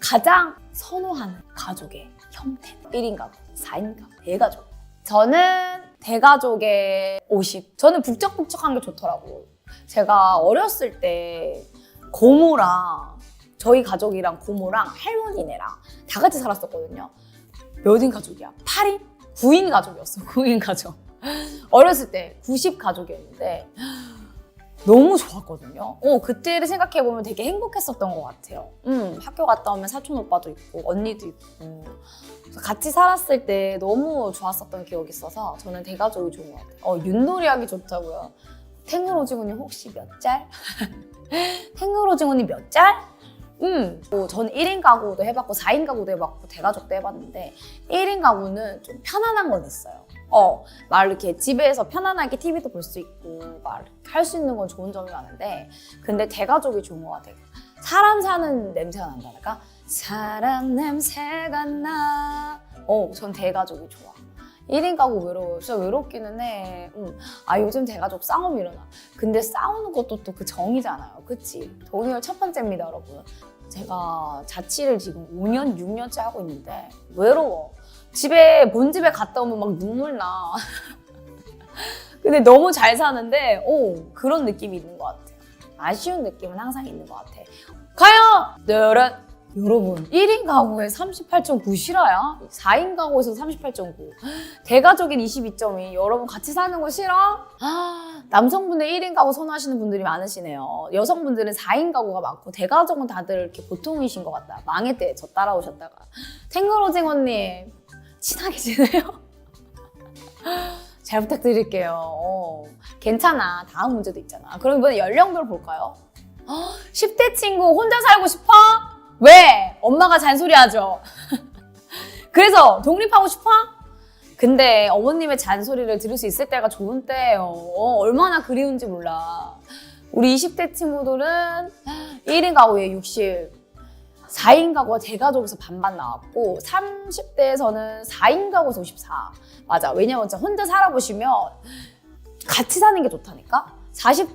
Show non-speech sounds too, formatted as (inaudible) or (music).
가장 선호하는 가족의 형태. 1인 가족, 4인 가족, 대가족. 저는 대가족의 50. 저는 북적북적한 게 좋더라고. 제가 어렸을 때 고모랑 저희 가족이랑 고모랑 할머니네랑 다 같이 살았었거든요. 몇인 가족이야? 8인? 9인 가족이었어. 9인 가족. (laughs) 어렸을 때 90 가족이었는데 너무 좋았거든요. 어, 그때를 생각해보면 되게 행복했었던 것 같아요. 음, 학교 갔다 오면 사촌 오빠도 있고, 언니도 있고. 같이 살았을 때 너무 좋았었던 기억이 있어서 저는 대가족이 좋은 것 같아요. 어, 윷놀이 하기 좋다고요. 탱글오징어님 혹시 몇 짤? (laughs) 탱글오징어님 몇 짤? 음, 뭐 저는 1인 가구도 해봤고 4인 가구도 해봤고 대가족도 해봤는데 1인 가구는 좀 편안한 건 있어요. 어, 막 이렇게 집에서 편안하게 TV도 볼 수 있고 막 할 수 있는 건 좋은 점이 많은데 근데 대가족이 좋은 것 같아요. 사람 사는 냄새가 난다니까? 사람 냄새가 나. 어, 전 대가족이 좋아. 1인 가구 외로워. 진짜 외롭기는 해. 음. 아, 요즘 대가족 싸움 일어나. 근데 싸우는 것도 또 그 정이잖아요. 그치? 오늘 첫 번째입니다, 여러분. 제가 자취를 지금 5년, 6년째 하고 있는데 외로워. 집에, 본 집에 갔다 오면 막 눈물 나. (laughs) 근데 너무 잘 사는데, 오, 그런 느낌이 있는 것 같아요. 아쉬운 느낌은 항상 있는 것 같아. 가요! 여러분, 여러분 1인 가구에 38.9 싫어요? 4인 가구에서 38.9 대가족인 22.2 여러분 같이 사는 거 싫어? 아, 남성분들 1인 가구 선호하시는 분들이 많으시네요 여성분들은 4인 가구가 많고 대가족은 다들 이렇게 보통이신 것 같다 망했대 저 따라오셨다가 탱글오징어님 친하게 지내요? (laughs) 잘 부탁드릴게요 어, 괜찮아 다음 문제도 있잖아 그럼 이번에 연령별 볼까요? (gasps) 10대 친구 혼자 살고 싶어? 왜? 엄마가 잔소리하죠. (laughs) 그래서 독립하고 싶어? 근데 어머님의 잔소리를 들을 수 있을 때가 좋은 때예요. 어, 얼마나 그리운지 몰라. 우리 20대 친구들은 (gasps) 1인 가구에 60, 4인 가구가 대가족에서 반반 나왔고 30대에서는 4인 가구에서 54. 맞아. 왜냐면 진짜 혼자 살아보시면 같이 사는 게 좋다니까? 40